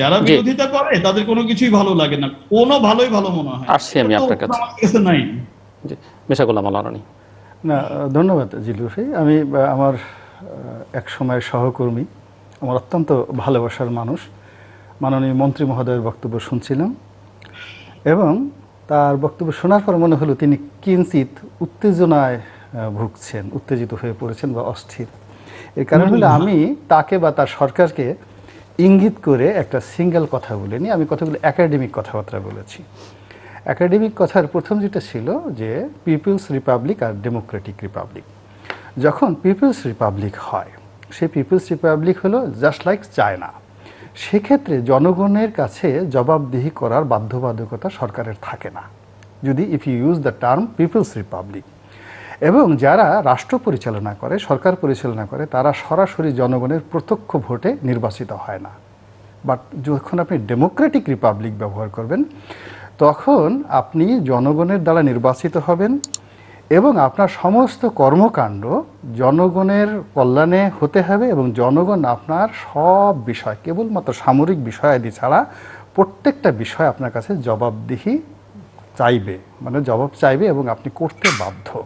যারা। বিরোধিতা করে তাদের কোনো কিছুই ভালো লাগে না। কোনো ভালোই ভালো মনে হয় আসছি আমি আপনার কাছে। আমার কাছে নাই। মালারানি না ধন্যবাদ জিলু ভাই। আমি আমার এক সময়ের সহকর্মী আমার অত্যন্ত ভালোবাসার মানুষ মাননীয় মন্ত্রী মহোদয়ের বক্তব্য শুনছিলাম এবং তার বক্তব্য শোনার পর মনে হলো তিনি কিঞ্চিত উত্তেজনায় ভুগছেন উত্তেজিত হয়ে পড়েছেন বা অস্থির। এর কারণ হলো আমি তাকে বা তার সরকারকে ইঙ্গিত করে একটা সিঙ্গেল কথা বলিনি আমি কতগুলো একাডেমিক কথাবার্তা বলেছি। একাডেমিক কথার প্রথম যেটা ছিল যে পিপলস রিপাবলিক আর ডেমোক্রেটিক রিপাবলিক যখন পিপলস রিপাবলিক হয়, সেই পিপলস রিপাবলিক হলো জাস্ট লাইক চায়না সেক্ষেত্রে জনগণের কাছে জবাবদিহি করার বাধ্যবাধকতা সরকারের থাকে না। যদি if you use the term people's republic এবং যারা রাষ্ট্র পরিচালনা করে, সরকার পরিচালনা করে, তারা সরাসরি জনগণের প্রত্যক্ষ ভোটে নির্বাচিত হয় না। বাট যখন আপনি ডেমোক্রেটিক রিপাবলিক ব্যবহার করবেন, তখন আপনি জনগণের দ্বারা নির্বাচিত হবেন এবং আপনার সমস্ত কর্মকাণ্ড জনগণের কল্যাণে হতে হবে এবং জনগণ আপনার সব বিষয়, কেবলমাত্র সামরিক বিষয়াদি ছাড়া প্রত্যেকটা বিষয় আপনার কাছে জবাবদিহি চাইবে। মানে জবাব চাইবে এবং আপনি করতে বাধ্য।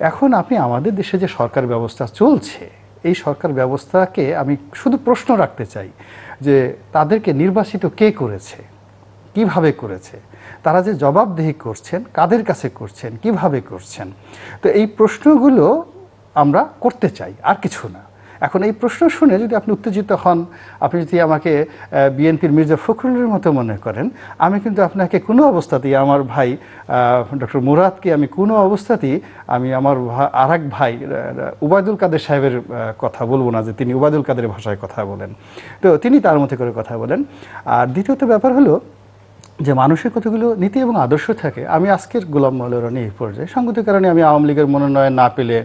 এখন আপনি আমাদের দেশে যে সরকার ব্যবস্থা চলছে, এই সরকার ব্যবস্থাকে আমি শুধু প্রশ্ন রাখতে চাই যে তাদেরকে নির্বাচিত কে করেছে, কীভাবে করেছে, তারা যে জবাবদেহি করছেন, কাদের কাছে করছেন, কীভাবে করছেন? তো এই প্রশ্নগুলো আমরা করতে চাই, আর কিছু না। এখন এই প্রশ্ন শুনে যদি আপনি উত্তেজিত হন, আপনি যদি আমাকে বিএনপির মির্জা ফখরুলের মতো মনে করেন, আমি কিন্তু আপনাকে কোনো অবস্থাতেই আমার ভাই ডক্টর মুরাদকে আমি কোনো অবস্থাতেই আমি আমার আর এক ভাই উবায়দুল কাদের সাহেবের কথা বলব না যে তিনি উবায়দুল কাদের ভাষায় কথা বলেন। তো তিনি তার মতো করে কথা বলেন। আর দ্বিতীয়ত ব্যাপার হলো যে মানুষের কতগুলো নীতি এবং আদর্শ থাকে, আমি আজকের গোলাম মৌলারণী এই পর্যায়ে। সঙ্গত কারণে আমি আওয়ামী লীগের মনোনয়ন না পেলে,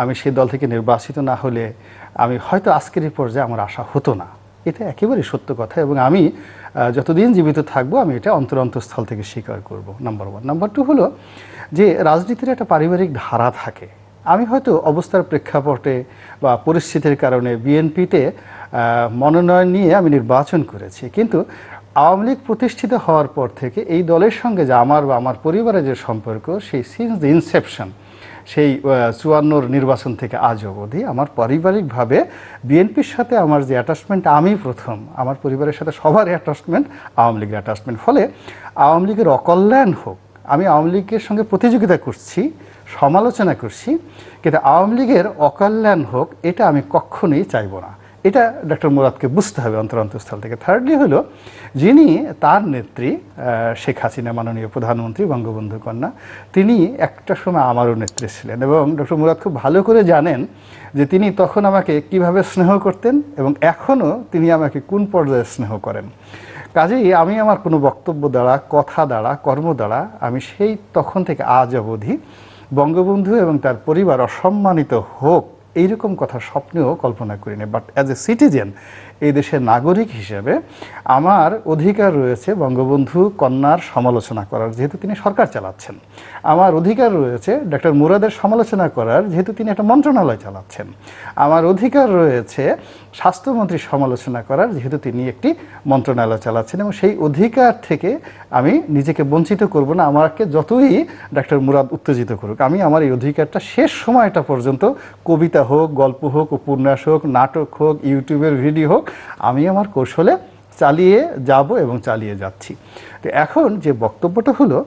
আমি সেই দল থেকে নির্বাচিত না হলে আমি হয়তো আজকের এই পর্যায়ে আমার আশা হতো না। এটা একেবারেই সত্য কথা এবং আমি যতদিন জীবিত থাকব, আমি এটা অন্তর অন্তঃস্থল থেকে স্বীকার করব নাম্বার ওয়ান নাম্বার টু হলো যে রাজনীতির একটা পারিবারিক ধারা থাকে। আমি হয়তো অবস্থার প্রেক্ষাপটে বা পরিস্থিতির কারণে বিএনপিতে মনোনয়ন নিয়ে আমি নির্বাচন করেছি। কিন্তু আওয়ামী লীগ প্রতিষ্ঠিত হওয়ার পর থেকে এই দলের সঙ্গে যে আমার বা আমার পরিবারের যে সম্পর্ক, সেই সিন্স দ্য ইনসেপশন সেই চুয়ান্নর নির্বাচন থেকে আজ অবধি আমার পারিবারিকভাবে বিএনপির সাথে আমার যে অ্যাটাচমেন্ট আমি প্রথম, আমার পরিবারের সাথে সবার অ্যাটাচমেন্ট আওয়ামী লীগের অ্যাটাচমেন্ট ফলে আওয়ামী লীগের অকল্যাণ হোক, আমি আওয়ামী লীগের সঙ্গে প্রতিযোগিতা করছি, সমালোচনা করছি, কিন্তু আওয়ামী লীগের অকল্যাণ হোক, এটা আমি কখনোই চাইব না। এটা ডক্টর মুরাদকে বুঝতে হবে অন্তর অন্তঃস্থল থেকে। থার্ডলি হলো, যিনি তার নেত্রী শেখ হাসিনা মাননীয় প্রধানমন্ত্রী, বঙ্গবন্ধু কন্যা, তিনি একটা সময় আমারও নেত্রী ছিলেন এবং ডক্টর মুরাদ খুব ভালো করে জানেন যে তিনি তখন আমাকে কীভাবে স্নেহ করতেন এবং এখনও তিনি আমাকে কোন পর্যায়ে স্নেহ করেন। কাজেই আমি আমার কোনো বক্তব্য দ্বারা, কথা দ্বারা, কর্ম দ্বারা আমি সেই তখন থেকে আজ অবধি বঙ্গবন্ধু এবং তার পরিবার অসম্মানিত হোক এইরকম কথা স্বপ্নেও কল্পনা করিনি বাট অ্যাজ এ সিটিজেন এই দেশের নাগরিক হিসেবে আমার অধিকার রয়েছে বঙ্গবন্ধু কন্যার সমালোচনা করার, যেহেতু তিনি সরকার চালাচ্ছেন। আমার অধিকার রয়েছে ডক্টর মুরাদের সমালোচনা করার, যেহেতু তিনি একটা মন্ত্রণালয় চালাচ্ছেন। আমার অধিকার রয়েছে স্বাস্থ্যমন্ত্রীর সমালোচনা করার, যেহেতু তিনি একটি মন্ত্রণালয় চালাচ্ছেন এবং সেই অধিকার থেকে আমি নিজেকে বঞ্চিত করব না। আমাকে যতই ডাক্তার মুরাদ উত্তেজিত করুক, আমি আমার এই অধিকারটা শেষ সময়টা পর্যন্ত কবিতা হোক, গল্প হোক, উপন্যাস হোক, নাটক হোক, ইউটিউবের ভিডিও হোক আমি আমার কৌশলে চালিয়ে যাব এবং চালিয়ে যাচ্ছি। তো এখন যে বক্তব্যটা হলো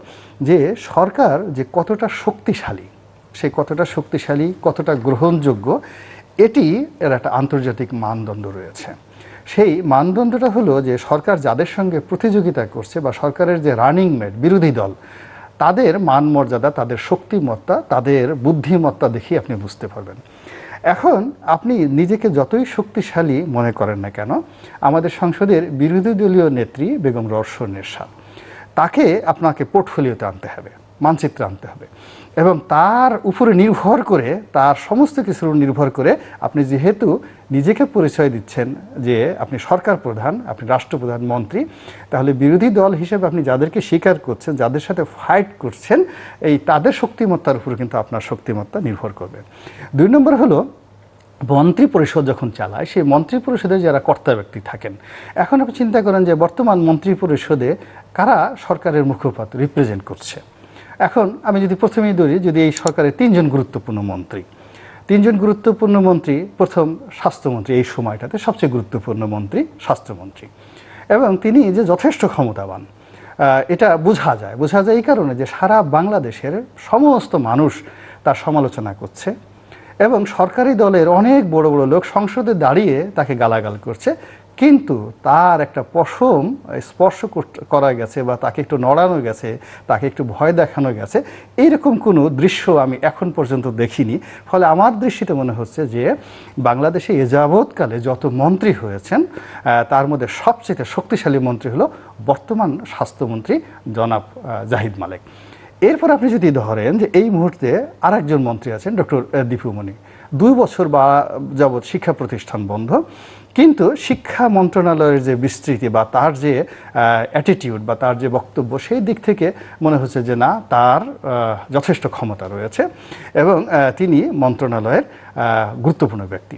যে সরকার যে কতটা শক্তিশালী সে কতটা শক্তিশালী, কতটা গ্রহণযোগ্য, এটি এর একটা আন্তর্জাতিক মানদণ্ড রয়েছে। সেই মানদণ্ডটা হলো যে সরকার যাদের সঙ্গে প্রতিযোগিতা করছে বা সরকারের যে রানিং মেট বিরোধী দল, তাদের মান মর্যাদা, তাদের শক্তিমত্তা, তাদের বুদ্ধিমত্তা দেখেই আপনি বুঝতে পারবেন। এখন আপনি নিজেকে যতই শক্তিশালী মনে করেন না কেন, আমাদের সংসদের বিরোধী দলীয় নেত্রী বেগম রর্ষণ নেশাদ তাকে আপনাকে পোর্টফোলিওতে আনতে হবে। মানচিত্রে আনতে হবে। এবং তার উপরে নির্ভর করে, তার সমস্ত কিছুর নির্ভর করে আপনি যেহেতু নিজেকে পরিচয় দিচ্ছেন যে আপনি সরকার প্রধান, আপনি রাষ্ট্রপ্রধান মন্ত্রী, তাহলে বিরোধী দল হিসেবে আপনি যাদেরকে স্বীকার করছেন, যাদের সাথে ফাইট করছেন, এই তাদের শক্তিমত্তার উপর কিন্তু আপনার শক্তিমত্তা নির্ভর করবে। দুই নম্বর হলো, মন্ত্রী পরিষদ যখন চালায়, সেই মন্ত্রী পরিষদে যারা কর্তা ব্যক্তি থাকেন, এখন আপনি চিন্তা করেন যে বর্তমান মন্ত্রী পরিষদে কারা সরকারের মুখপাত্র রিপ্রেজেন্ট করছে? এখন আমি যদি প্রথমেই ধরি, যদি এই সরকারের তিনজন গুরুত্বপূর্ণ মন্ত্রী। তিনজন গুরুত্বপূর্ণ মন্ত্রী, প্রথম স্বাস্থ্যমন্ত্রী এই সময়টাতে সবচেয়ে গুরুত্বপূর্ণ মন্ত্রী, স্বাস্থ্যমন্ত্রী। এবং তিনি যে যথেষ্ট ক্ষমতাবান এটা বোঝা যায়। বোঝা যায় এই কারণে যে সারা বাংলাদেশের সমস্ত মানুষ তার সমালোচনা করছে এবং সরকারি দলের অনেক বড় বড় লোক সংসদে দাঁড়িয়ে তাকে গালাগাল করছে। কিন্তু তার একটা পশম স্পর্শ করা গেছে বা তাকে একটু নড়ানো গেছে, তাকে একটু ভয় দেখানো গেছে, এইরকম কোনো দৃশ্য আমি এখন পর্যন্ত দেখিনি। ফলে আমার দৃষ্টিতে মনে হচ্ছে যে বাংলাদেশে এ যাবৎকালে যত মন্ত্রী হয়েছেন তার মধ্যে সবচেয়ে শক্তিশালী মন্ত্রী হলো বর্তমান স্বাস্থ্যমন্ত্রী জনাব জাহিদ মালেক। এরপর আপনি যদি ধরেন যে এই মুহূর্তে আরেকজন মন্ত্রী আছেন, ডক্টর দীপুমণি। দুই বছর বা যাবৎ শিক্ষা প্রতিষ্ঠান বন্ধ কিন্তু শিক্ষা মন্ত্রণালয়ের যে বিস্তৃতি বা তার যে অ্যাটিটিউড বা তার যে বক্তব্য, সেই দিক থেকে মনে হচ্ছে যে না, তার যথেষ্ট ক্ষমতা রয়েছে এবং তিনি মন্ত্রণালয়ের গুরুত্বপূর্ণ ব্যক্তি।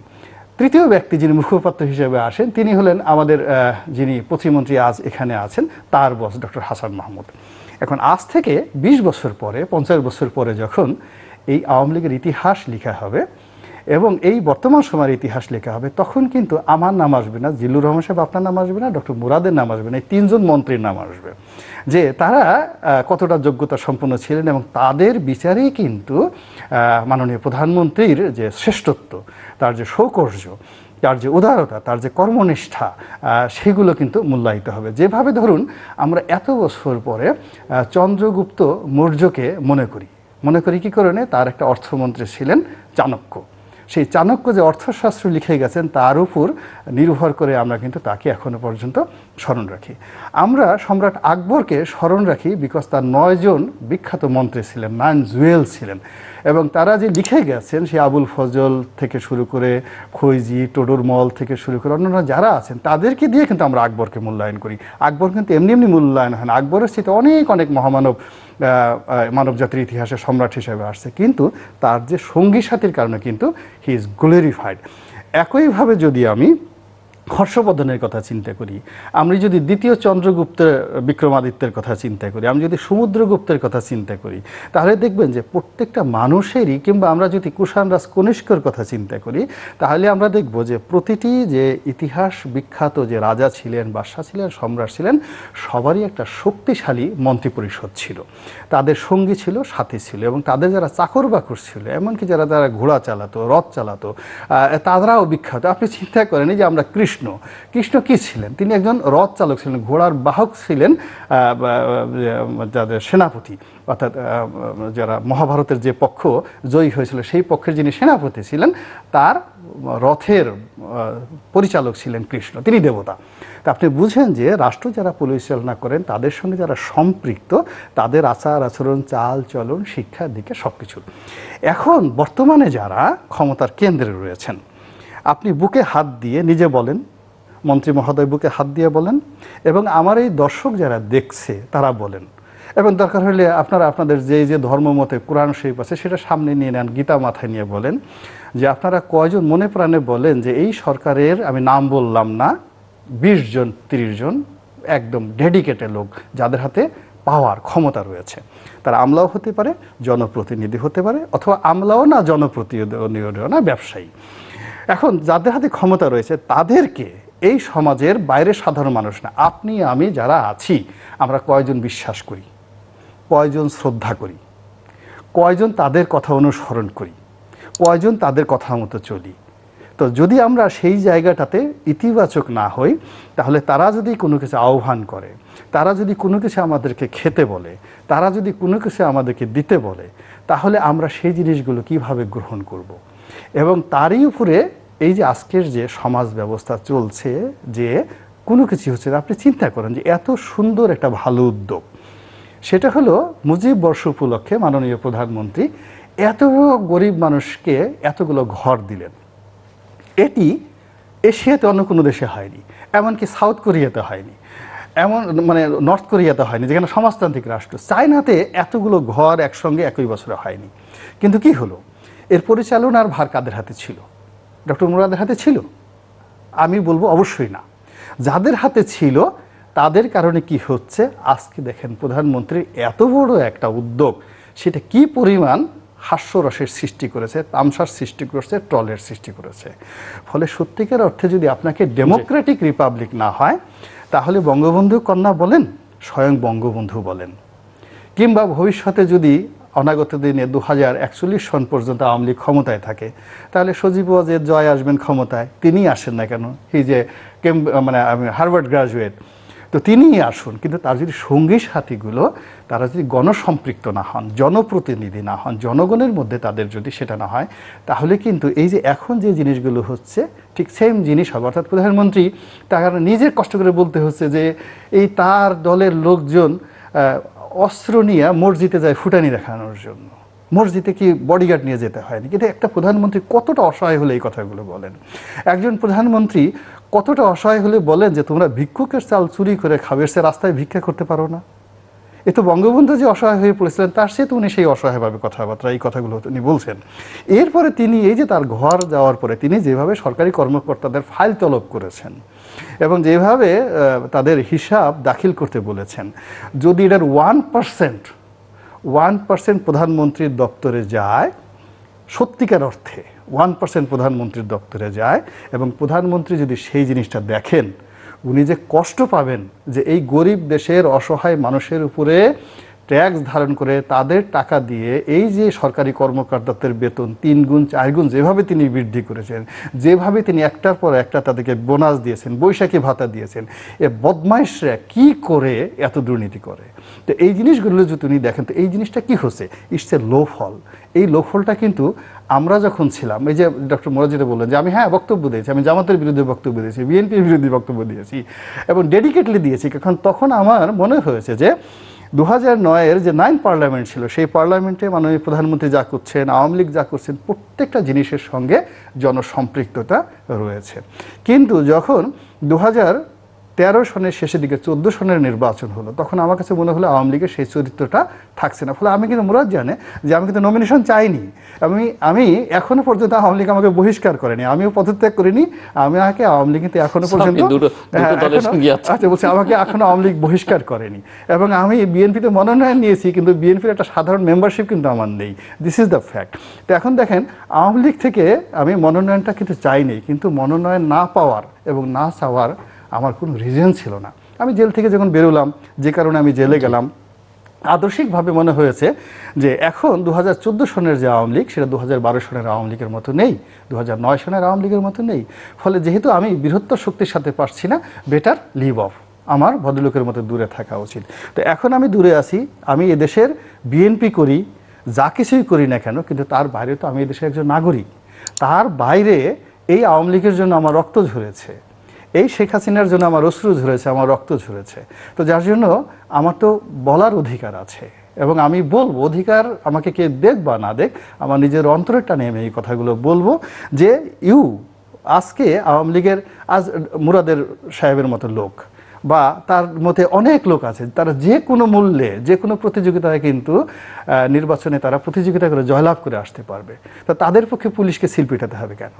তৃতীয় ব্যক্তি যিনি মুখপাত্র হিসেবে আসেন, তিনি হলেন আমাদের যিনি প্রতিমন্ত্রী আজ এখানে আছেন, তার বস ডক্টর হাসান মাহমুদ। এখন আজ থেকে ২০ বছর পরে, পঞ্চাশ বছর পরে যখন এই আওয়ামী লীগের ইতিহাস লেখা হবে এবং এই বর্তমান সময়ের ইতিহাস লেখা হবে, তখন কিন্তু আমার নাম আসবে না, জিল্লুর রহমান সাহেব আপনার নাম আসবে না, ডক্টর মুরাদের নাম আসবে না, এই তিনজন মন্ত্রীর নাম আসবে। যে তারা কতটা যোগ্যতা সম্পন্ন ছিলেন এবং তাদের বিচারেই কিন্তু মাননীয় প্রধানমন্ত্রীর যে শ্রেষ্ঠত্ব, তার যে সৌকর্য, তার যে উদারতা, তার যে কর্মনিষ্ঠা সেগুলো কিন্তু মূল্যায়িত হবে। যেভাবে ধরুন, আমরা এত বছর পরে চন্দ্রগুপ্ত মৌর্যকে মনে করি। মনে করি কী কারণে? তার একটা অর্থমন্ত্রী ছিলেন চাণক্য। সেই চাণক্য যে অর্থশাস্ত্র লিখে গেছেন, তার উপর নির্ভর করে আমরা কিন্তু তাকে এখনও পর্যন্ত স্মরণ রাখি। আমরা সম্রাট আকবরকে স্মরণ রাখি বিকজ তার নয়জন বিখ্যাত মন্ত্রী ছিলেন, নাইন জুয়েল ছিলেন। এবং তারা যে লিখে গেছেন, সেই আবুল ফজল থেকে শুরু করে খৈজি, টোডর মল থেকে শুরু করে অন্যান্য যারা আছেন, তাদেরকে দিয়ে কিন্তু আমরা আকবরকে মূল্যায়ন করি। আকবর কিন্তু এমনি এমনি মূল্যায়ন হয় না। আকবরের স্থিতি অনেক অনেক মহামানব মানব জাতির ইতিহাসে সম্রাট হিসেবে আসছে। কিন্তু তার যে সঙ্গী সাথীর কারণে কিন্তু হি ইজ গ্লোরিফাইড একইভাবে যদি আমি হর্ষবর্ধনের কথা চিন্তা করি। আমি যদি দ্বিতীয় চন্দ্রগুপ্ত বিক্রমাদিত্যের কথা চিন্তা করি, আমি যদি সমুদ্রগুপ্তের কথা চিন্তা করি, তাহলে দেখবেন যে প্রত্যেকটা মানুষেরই কিংবা আমরা যদি কুষাণ রাজ কনিষ্কর কথা চিন্তা করি, তাহলে আমরা দেখব যে প্রতিটি যে ইতিহাস বিখ্যাত যে রাজা ছিলেন, বাদশাহ ছিলেন, সম্রাট ছিলেন, সবারই একটা শক্তিশালী মন্ত্রিপরিষদ ছিল। তাদের সঙ্গী ছিল, সাথী ছিল এবং তাদের যারা চাকর বাকর ছিল, এমনকি যারা যারা ঘোড়া চালাতো, রথ চালাতো তারাও বিখ্যাত। আপনি চিন্তা করেন যে আমরা কৃষ্ণ কৃষ্ণ। কৃষ্ণ কি ছিলেন? তিনি একজন রথ চালক ছিলেন, ঘোড়ার বাহক ছিলেন যাদের সেনাপতি, অর্থাৎ যারা মহাভারতের যে পক্ষ জয়ী হয়েছিল, সেই পক্ষের যিনি সেনাপতি ছিলেন, তার রথের পরিচালক ছিলেন কৃষ্ণ, তিনি দেবতা। তা আপনি বুঝেন যে রাষ্ট্র যারা পরিচালনা করেন, তাদের সঙ্গে যারা সম্পৃক্ত, তাদের আচার আচরণ, চাল চলন, শিক্ষার দিকে সব কিছু এখন বর্তমানে যারা ক্ষমতার কেন্দ্রে রয়েছেন আপনি বুকে হাত দিয়ে নিজে বলেন, মন্ত্রী মহোদয় বুকে হাত দিয়ে বলেন, এবং আমার এই দর্শক যারা দেখছে, তারা বলেন। এবং দরকার হলে আপনারা আপনাদের যে যে ধর্মমতে কোরআন শরীফ আছে, সেটা সামনে নিয়ে নেন, গীতা মাথায় নিয়ে বলেন, যে আপনারা কয়জন মনে প্রাণে বলেন যে, এই সরকারের, আমি নাম বললাম না, বিশ জন, তিরিশ জন, একদম ডেডিকেটেড লোক, যাদের হাতে পাওয়ার ক্ষমতা রয়েছে। তারা আমলাও হতে পারে, জনপ্রতিনিধি হতে পারে, অথবা আমলাও না, জনপ্রতিনিধিও না, ব্যবসায়ী। এখন যাদের হাতে ক্ষমতা রয়েছে, তাদেরকে এই সমাজের বাইরে সাধারণ মানুষ না, আপনি, আমি যারা আছি, আমরা কয়জন বিশ্বাস করি? কয়জন শ্রদ্ধা করি? কয়জন তাদের কথা অনুসরণ করি? কয়জন তাদের কথা মতো চলি? তো যদি আমরা সেই জায়গাটাতে ইতিবাচক না হই, তাহলে তারা যদি কোনো কিছু আহ্বান করে, তারা যদি কোনো কিছু আমাদেরকে খেতে বলে, তারা যদি কোনো কিছু আমাদেরকে দিতে বলে, তাহলে আমরা সেই জিনিসগুলো কীভাবে গ্রহণ করব। এবং তারই উপরে এই যে আজকের যে সমাজ ব্যবস্থা চলছে যে কোনো কিছু হচ্ছে না, আপনি চিন্তা করেন যে এত সুন্দর একটা ভালো উদ্যোগ। সেটা হলো মুজিব বর্ষ উপলক্ষে মাননীয় প্রধানমন্ত্রী এত গরিব মানুষকে এতগুলো ঘর দিলেন। এটি এশিয়াতে অন্য কোনো দেশে হয়নি এমনকি সাউথ কোরিয়াতে হয়নি এমন মানে নর্থ কোরিয়াতে হয়নি যেখানে সমাজতান্ত্রিক রাষ্ট্র। চায়নাতে এতগুলো ঘর একসঙ্গে একই বছরে হয়নি। কিন্তু কি হলো? এর পরিচালনার ভার কাদের হাতে ছিল? ডক্টর মুরাদের হাতে ছিল? আমি বলব অবশ্যই না। যাদের হাতে ছিল তাদের কারণে কি হচ্ছে? আজকে দেখেন প্রধানমন্ত্রীর এত বড় একটা উদ্যোগ সেটা কি পরিমাণ হাস্যরসের সৃষ্টি করেছে তামসার সৃষ্টি করেছে ট্রলের সৃষ্টি করেছে। ফলে সত্যিকার অর্থে যদি আপনাকে ডেমোক্রেটিক রিপাবলিক না হয় তাহলে বঙ্গবন্ধু কন্যা বলেন স্বয়ং বঙ্গবন্ধু বলেন। কিংবা ভবিষ্যতে যদি অনাগত দিনে দু হাজার একচল্লিশ সন পর্যন্ত আওয়ামী লীগ ক্ষমতায় থাকে। তাহলে সজীব ওয়াজেদ জয় আসবেন ক্ষমতায় তিনি আসেন না কেন? এই যে কেম মানে হার্ভার্ড গ্রাজুয়েট। তো তিনিই আসুন, কিন্তু তার যদি সঙ্গী সাথীগুলো, তারা যদি গণসম্পৃক্ত না হন, জনপ্রতিনিধি না হন, জনগণের মধ্যে তাদের যদি সেটা না হয়, তাহলে কিন্তু এই যে এখন যে জিনিসগুলো হচ্ছে, ঠিক সেম জিনিস হবে। অর্থাৎ প্রধানমন্ত্রী তার নিজের কষ্ট করে বলতে হচ্ছে যে, এই তার দলের লোকজন অস্ত্র নিয়ে মসজিদে যায় ফুটানি দেখানোর জন্য। মসজিদে কি বডিগার্ড নিয়ে যেতে হয়নি কিন্তু একটা প্রধানমন্ত্রী কতটা অসহায় হলে এই কথাগুলো বলেন। একজন প্রধানমন্ত্রী কতটা অসহায় হলে বলেন যে, তোমরা ভিক্ষুকের চাল চুরি করে খাবে, সে রাস্তায় ভিক্ষা করতে পারো না? এ তো বঙ্গবন্ধু যে অসহায় হয়ে পড়েছিলেন, তার সে তো উনি সেই অসহায়ভাবে কথাবার্তা, এই কথাগুলো উনি বলছেন। এরপরে তিনি এই যে তার ঘর যাওয়ার পরে তিনি যেভাবে সরকারি কর্মকর্তাদের ফাইল তলব করেছেন এবং যেভাবে তাদের হিসাব দাখিল করতে বলেছেন, যদি এটার ওয়ান পার্সেন্ট ওয়ান পার্সেন্ট প্রধানমন্ত্রীর দপ্তরে যায়, সত্যিকার অর্থে ওয়ান পার্সেন্ট প্রধানমন্ত্রীর দপ্তরে যায় এবং প্রধানমন্ত্রী যদি সেই জিনিসটা দেখেন উনি যে কষ্ট পাবেন যে এই গরিব দেশের অসহায় মানুষের উপরে ট্যাক্স ধারণ করে তাদের টাকা দিয়ে এই যে সরকারি কর্মকর্তাদের বেতন, তিন গুণ, চার গুণ যেভাবে তিনি বৃদ্ধি করেছেন, যেভাবে তিনি একটার পর একটা তাদেরকে বোনাস দিয়েছেন, বৈশাখী ভাতা দিয়েছেন, এ বদমাইশরা কি করে এত দুর্নীতি করে? তো এই জিনিসগুলো যদি উনি দেখেন, তো এই জিনিসটা কি হচ্ছে? ইটস এ লো ফল এই লো ফলটা কিন্তু আমরা যখন ছিলাম, এই যে ডক্টর মোরাজ বললেন যে আমি হ্যাঁ বক্তব্য দিয়েছি, আমি জামাতের বিরুদ্ধে বক্তব্য দিয়েছি, বিএনপির বিরুদ্ধে বক্তব্য দিয়েছি এবং ডেডিকেটলি দিয়েছি, কারণ তখন আমার মনে হয়েছে যে দু হাজার নয়ের যে নাইন পার্লামেন্ট ছিল, সেই পার্লামেন্টে মাননীয় প্রধানমন্ত্রী যা করছেন, আওয়ামী লীগ যা করছেন, প্রত্যেকটা জিনিসের সঙ্গে জনসম্পৃক্ততা রয়েছে। কিন্তু যখন দু হাজার তেরো সনের শেষের দিকে চোদ্দ সনের নির্বাচন হলো তখন আমার কাছে মনে হলো আওয়ামী লীগের সেই চরিত্রটা থাকছে না। ফলে আমি কিন্তু মুরাদ জানে যে আমি কিন্তু নমিনেশন চাইনি। আমি আমি এখনও পর্যন্ত আওয়ামী লীগ আমাকে বহিষ্কার করেনি। আমিও পদত্যাগ করিনি। আমি আমাকে আওয়ামী লীগ কিন্তু এখনও পর্যন্ত হ্যাঁ। আচ্ছা বলছি আমাকে এখনও আওয়ামী লীগ বহিষ্কার করেনি। এবং আমি বিএনপিতে মনোনয়ন নিয়েছি কিন্তু বিএনপির একটা সাধারণ মেম্বারশিপ কিন্তু আমার নেই। দিস ইজ দ্য ফ্যাক্ট তো এখন দেখেন আওয়ামী লীগ থেকে আমি মনোনয়নটা কিন্তু চাইনি কিন্তু মনোনয়ন না পাওয়ার এবং না চাওয়ার আমার কোনো রিজন ছিল না। আমি জেল থেকে যখন বেরোলাম যে কারণে আমি জেলে গেলাম আদর্শিকভাবে মনে হয়েছে যে এখন দু হাজার চোদ্দ সনের যে আওয়ামী লীগ সেটা দু হাজার বারো সনের আওয়ামী লীগের মতো নেই দু হাজার নয় সনের আওয়ামী লীগের মতো নেই। ফলে যেহেতু আমি বৃহত্তর শক্তির সাথে পারছি না বেটার লিভ অফ আমার ভদ্রলোকের মতো দূরে থাকা উচিত। তো এখন আমি দূরে আছি আমি এদেশের বিএনপি করি যা কিছুই করি না কেন কিন্তু তার বাইরে তো আমি এদেশের একজন নাগরিক। তার বাইরে এই আওয়ামী লীগের জন্য আমার রক্ত ঝরেছে। এই শেখ হাসিনার জন্য আমার অশ্রু ঝরেছে, আমার রক্ত ঝরেছে। তো যার জন্য আমার তো বলার অধিকার আছে এবং আমি বলব, অধিকার আমাকে কে দেখ বা না দেখ, আমার নিজের অন্তরের টানে আমি এই কথাগুলো বলব যে ইউ আজকে আওয়ামী লীগের আজ মুরাদের সাহেবের মতো লোক বা তার মধ্যে অনেক লোক আছে, তারা যে কোনো মূল্যে, যে কোনো প্রতিযোগিতায় কিন্তু নির্বাচনে তারা প্রতিযোগিতা করে জয়লাভ করে আসতে পারবে। তো তাদের পক্ষে পুলিশকে সিল পিটাতে হবে কেন?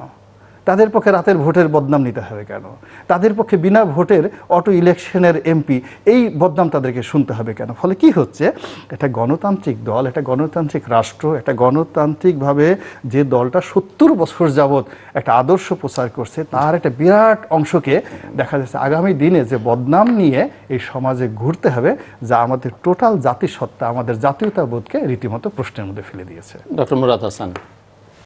তাদের পক্ষে রাতের ভোটের বদনাম নিতে হবে কেন? তাদের পক্ষে বিনা ভোটের অটো ইলেকশনের এমপি এই বদনাম তাদেরকে শুনতে হবে কেন? ফলে কি হচ্ছে? একটা গণতান্ত্রিক দল, একটা গণতান্ত্রিক রাষ্ট্র, একটা গণতান্ত্রিকভাবে যে দলটা সত্তর বছর যাবৎ একটা আদর্শ প্রচার করছে, তার একটা বিরাট অংশকে দেখা যাচ্ছে আগামী দিনে যে বদনাম নিয়ে এই সমাজে ঘুরতে হবে, যা আমাদের টোটাল জাতিসত্তা, আমাদের জাতীয়তাবোধকে রীতিমতো প্রশ্নের মধ্যে ফেলে দিয়েছে। ডক্টর মুরাদ হাসান